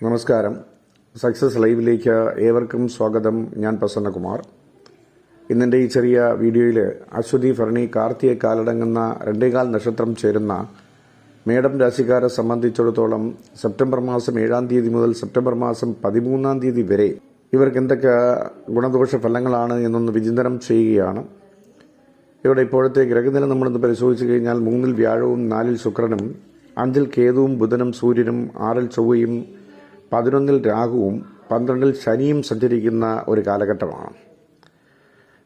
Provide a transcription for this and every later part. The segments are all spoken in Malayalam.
നമസ്കാരം. സക്സസ് ലൈവിലേക്ക് ഏവർക്കും സ്വാഗതം. ഞാൻ പ്രസന്നകുമാർ. ഇന്നെന്റെ ഈ ചെറിയ വീഡിയോയിൽ അശ്വതി ഭരണി കാർത്തിയെ കാലടങ്ങുന്ന രണ്ടേകാൽ നക്ഷത്രം ചേരുന്ന മേഡം രാശിക്കാരെ സംബന്ധിച്ചിടത്തോളം സെപ്റ്റംബർ മാസം ഏഴാം തീയതി മുതൽ സെപ്റ്റംബർ മാസം പതിമൂന്നാം തീയതി വരെ ഇവർക്ക് എന്തൊക്കെ ഗുണദോഷ ഫലങ്ങളാണ് എന്നൊന്ന് വിചിന്തനം ചെയ്യുകയാണ്. ഇവിടെ ഇപ്പോഴത്തെ ഗ്രഹനില നമ്മളൊന്ന് പരിശോധിച്ചു കഴിഞ്ഞാൽ മൂന്നിൽ വ്യാഴവും നാലിൽ ശുക്രനും അഞ്ചിൽ കേതുവും ബുധനും സൂര്യനും ആറിൽ ചൊവ്വയും പതിനൊന്നിൽ രാഹുവും പന്ത്രണ്ടിൽ ശനിയും സഞ്ചരിക്കുന്ന ഒരു കാലഘട്ടമാണ്.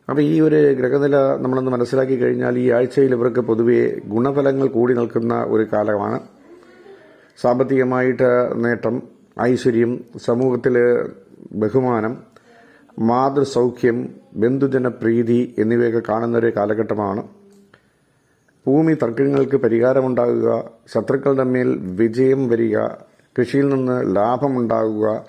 അപ്പോൾ ഈ ഒരു ഗ്രഹനില നമ്മളൊന്ന് മനസ്സിലാക്കി കഴിഞ്ഞാൽ ഈ ആഴ്ചയിൽ ഇവർക്ക് പൊതുവെ ഗുണഫലങ്ങൾ കൂടി നിൽക്കുന്ന ഒരു കാലമാണ്. സാമ്പത്തികമായിട്ട് നേട്ടം ഐശ്വര്യം സമൂഹത്തിൽ ബഹുമാനം മാതൃസൗഖ്യം ബന്ധുജനപ്രീതി എന്നിവയൊക്കെ കാണുന്ന ഒരു കാലഘട്ടമാണ്. ഭൂമി തർക്കങ്ങൾക്ക് പരിഹാരമുണ്ടാകുക ശത്രുക്കളുടെ മേൽ വിജയം വരിക കൃഷിയിൽ നിന്ന് ലാഭമുണ്ടാകുക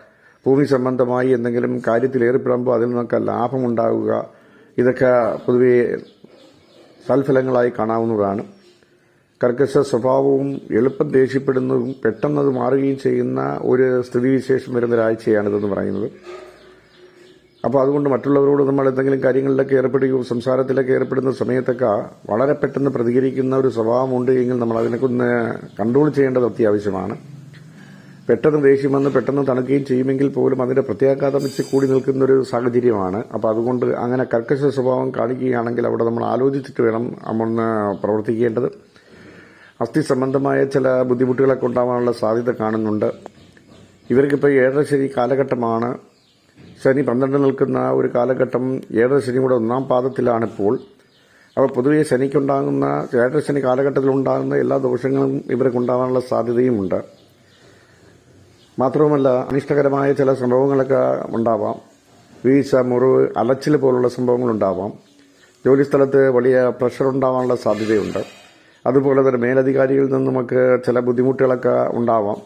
ഭൂമി സംബന്ധമായി എന്തെങ്കിലും കാര്യത്തിൽ ഏർപ്പെടുമ്പോൾ അതിൽ നിന്നൊക്കെ ലാഭമുണ്ടാകുക ഇതൊക്കെ പൊതുവെ സൽഫലങ്ങളായി കാണാവുന്നതാണ്. കർക്കശ സ്വഭാവവും എളുപ്പം ദേഷ്യപ്പെടുന്നതും പെട്ടെന്നത് മാറുകയും ചെയ്യുന്ന ഒരു സ്ഥിതിവിശേഷം വരുന്ന ഒരാഴ്ചയാണിതെന്ന് പറയുന്നത്. അപ്പോൾ അതുകൊണ്ട് മറ്റുള്ളവരോട് നമ്മൾ എന്തെങ്കിലും കാര്യങ്ങളിലൊക്കെ ഏർപ്പെടുകയോ സംസാരത്തിലൊക്കെ ഏർപ്പെടുന്ന സമയത്തൊക്കെ വളരെ പെട്ടെന്ന് പ്രതികരിക്കുന്ന ഒരു സ്വഭാവമുണ്ട് എങ്കിൽ നമ്മൾ അതിനൊക്കെ ഒന്ന് കൺട്രോൾ ചെയ്യേണ്ടത് അത്യാവശ്യമാണ്. പെട്ടെന്ന് ദേഷ്യം വന്ന് പെട്ടെന്ന് തണുക്കുകയും ചെയ്യുമെങ്കിൽ പോലും അതിന്റെ പ്രത്യാഘാതം വെച്ച് കൂടി നിൽക്കുന്ന ഒരു സാഹചര്യമാണ്. അപ്പോൾ അതുകൊണ്ട് അങ്ങനെ കർക്കശ സ്വഭാവം കാണിക്കുകയാണെങ്കിൽ അവിടെ നമ്മൾ ആലോചിച്ചിട്ട് വേണം അമ്മൊന്ന് പ്രവർത്തിക്കേണ്ടത്. അസ്ഥി സംബന്ധമായ ചില ബുദ്ധിമുട്ടുകളൊക്കെ ഉണ്ടാവാനുള്ള സാധ്യത കാണുന്നുണ്ട്. ഇവർക്കിപ്പോൾ ഏഴര ശനി കാലഘട്ടമാണ്. ശനി പന്ത്രണ്ട് നിൽക്കുന്ന ഒരു കാലഘട്ടം ഏഴര ശനി കൂടെ ഒന്നാം പാദത്തിലാണിപ്പോൾ അപ്പോൾ പൊതുവെ ശനിക്കുണ്ടാകുന്ന ഏഴര ശനി കാലഘട്ടത്തിലുണ്ടാകുന്ന എല്ലാ ദോഷങ്ങളും ഇവർക്കുണ്ടാകാനുള്ള സാധ്യതയുമുണ്ട്. മാത്രവുമല്ല അനിഷ്ടകരമായ ചില സംഭവങ്ങളൊക്കെ ഉണ്ടാവാം. വീഴ്ച മുറിവ് അലച്ചിൽ പോലുള്ള സംഭവങ്ങളുണ്ടാവാം. ജോലിസ്ഥലത്ത് വലിയ പ്രഷർ ഉണ്ടാവാനുള്ള സാധ്യതയുണ്ട്. അതുപോലെ തന്നെ മേലധികാരികളിൽ നിന്ന് നമുക്ക് ചില ബുദ്ധിമുട്ടുകളൊക്കെ ഉണ്ടാവാം.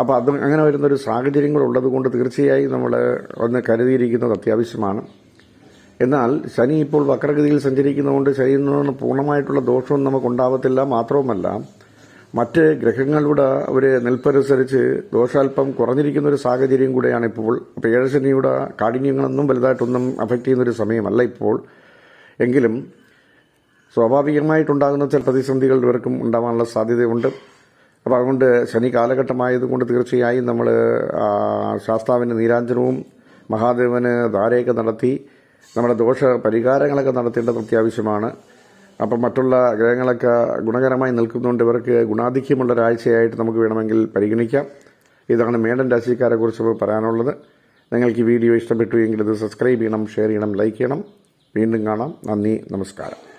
അപ്പോൾ അത് അങ്ങനെ വരുന്നൊരു സാഹചര്യങ്ങൾ ഉള്ളതുകൊണ്ട് തീർച്ചയായും നമ്മൾ ഒന്ന് കരുതിയിരിക്കുന്നത് അത്യാവശ്യമാണ്. എന്നാൽ ശനി ഇപ്പോൾ വക്രഗതിയിൽ സഞ്ചരിക്കുന്നതുകൊണ്ട് ശനിയിൽ നിന്ന് പൂർണമായിട്ടുള്ള ദോഷവും നമുക്കുണ്ടാവത്തില്ല മാത്രവുമല്ല മറ്റ് ഗ്രഹങ്ങളുടെ ഒരു നിൽപ്പനുസരിച്ച് ദോഷാൽപ്പം കുറഞ്ഞിരിക്കുന്ന ഒരു സാഹചര്യം കൂടെയാണ് ഇപ്പോൾ. അപ്പോൾ ഏഴശനിയുടെ കാഠിന്യങ്ങളൊന്നും വലുതായിട്ടൊന്നും അഫക്റ്റ് ചെയ്യുന്ന ഒരു സമയമല്ല ഇപ്പോൾ. എങ്കിലും സ്വാഭാവികമായിട്ടുണ്ടാകുന്ന ചില പ്രതിസന്ധികൾ ഇവർക്കും ഉണ്ടാവാനുള്ള സാധ്യതയുണ്ട്. അപ്പോൾ അതുകൊണ്ട് ശനി കാലഘട്ടമായതുകൊണ്ട് തീർച്ചയായും നമ്മൾ ശാസ്താവിന് നീരാഞ്ജനവും മഹാദേവന് ധാരയൊക്കെ നടത്തി നമ്മുടെ ദോഷ പരിഹാരങ്ങളൊക്കെ നടത്തേണ്ടത് അത്യാവശ്യമാണ്. അപ്പം മറ്റുള്ള ഗ്രഹങ്ങളൊക്കെ ഗുണകരമായി നിൽക്കുന്നതുകൊണ്ട് ഇവർക്ക് ഗുണാധിക്യമുള്ള ഒരാഴ്ചയായിട്ട് നമുക്ക് വേണമെങ്കിൽ പരിഗണിക്കാം. ഇതാണ് മേടൻ രാശിക്കാരെ കുറിച്ച് പറയാനുള്ളത്. നിങ്ങൾക്ക് ഈ വീഡിയോ ഇഷ്ടപ്പെട്ടു എങ്കിൽ ഇത് സബ്സ്ക്രൈബ് ചെയ്യണം ഷെയർ ചെയ്യണം ലൈക്ക് ചെയ്യണം. വീണ്ടും കാണാം. നന്ദി നമസ്കാരം.